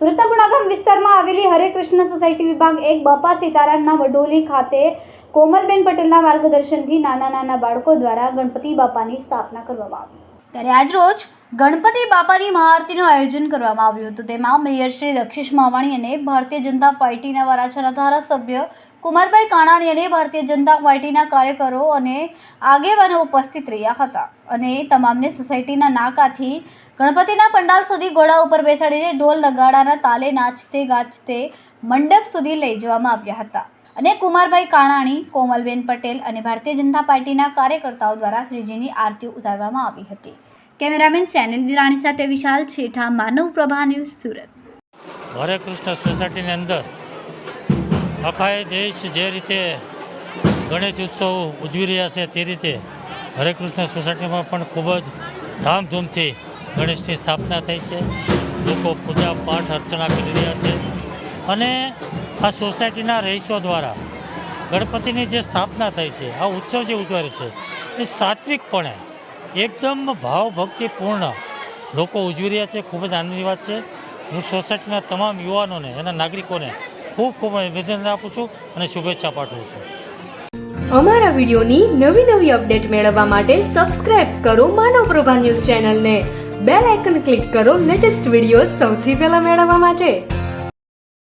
સુરતના વિસ્તારમાં આવેલી હરે કૃષ્ણ સોસાયટી વિભાગ એક બાપા સીતારામના વડોલી ખાતે કોમલબેન પટેલના માર્ગદર્શનથી નાના નાના બાળકો દ્વારા ગણપતિ બાપાની સ્થાપના કરવામાં આવી. ત્યારે આજરોજ ગણપતિ બાપાની મહાઆરતીનું આયોજન કરવામાં આવ્યું હતું. તેમાં મેયર શ્રી દક્ષિશ માવાણી અને ભારતીય જનતા પાર્ટીના વરાછાના ધારાસભ્ય કુમારભાઈ કાણાણી અને ભારતીય જનતા પાર્ટીના કાર્યકરો અને આગેવાનો ઉપસ્થિત રહ્યા હતા અને તમામને સોસાયટીના નાકાથી ગણપતિના પંડાલ સુધી ઘોડા ઉપર બેસાડીને ઢોલ નગાડાના તાલે નાચતે ગાજતે મંડપ સુધી લઈ જવામાં આવ્યા હતા. અને કુમારભાઈ કાણાણી, કોમલબેન પટેલ અને ભારતીય જનતા પાર્ટીના કાર્યકર્તાઓ દ્વારા શ્રીજીની આરતી ઉતારવામાં આવી હતી. કેમેરામેન સેનિલ દિરાણી સાથે વિશાલ છેઠા, માનવ પ્રભા ન્યૂઝ સુરત. હરે કૃષ્ણ સોસાયટીની અંદર આખા દેશ જે રીતે ગણેશ ઉત્સવ ઉજવી રહ્યા છે તે રીતે હરે કૃષ્ણ સોસાયટીમાં પણ ખૂબ જ ધામધૂમથી ગણેશની સ્થાપના થઈ છે. લોકો પૂજા પાઠ અર્ચના કરી રહ્યા છે. અને આ સોસાયટીના રહીશો દ્વારા ગણપતિની જે સ્થાપના થઈ છે, આ ઉત્સવ જે ઉજવાયો છે, એ સાત્વિકપણે એકદમ ભાવભક્તિપૂર્ણ લોકો ઉજવી રહ્યા છે. ખૂબ જ આનંદની વાત છે. હું સોસાયટીના તમામ યુવાનોને એના નાગરિકોને ખૂબ ખૂબ અભિનંદન આપું છું અને શુભેચ્છા પાઠવું છું. અમારા વિડીયોની નવી નવી અપડેટ મેળવવા માટે સબસ્ક્રાઇબ કરો માનવ પ્રભા ન્યૂઝ ચેનલને. બેલ આઇકન ક્લિક કરો લેટેસ્ટ વીડિયો સૌથી પહેલા મેળવવા માટે.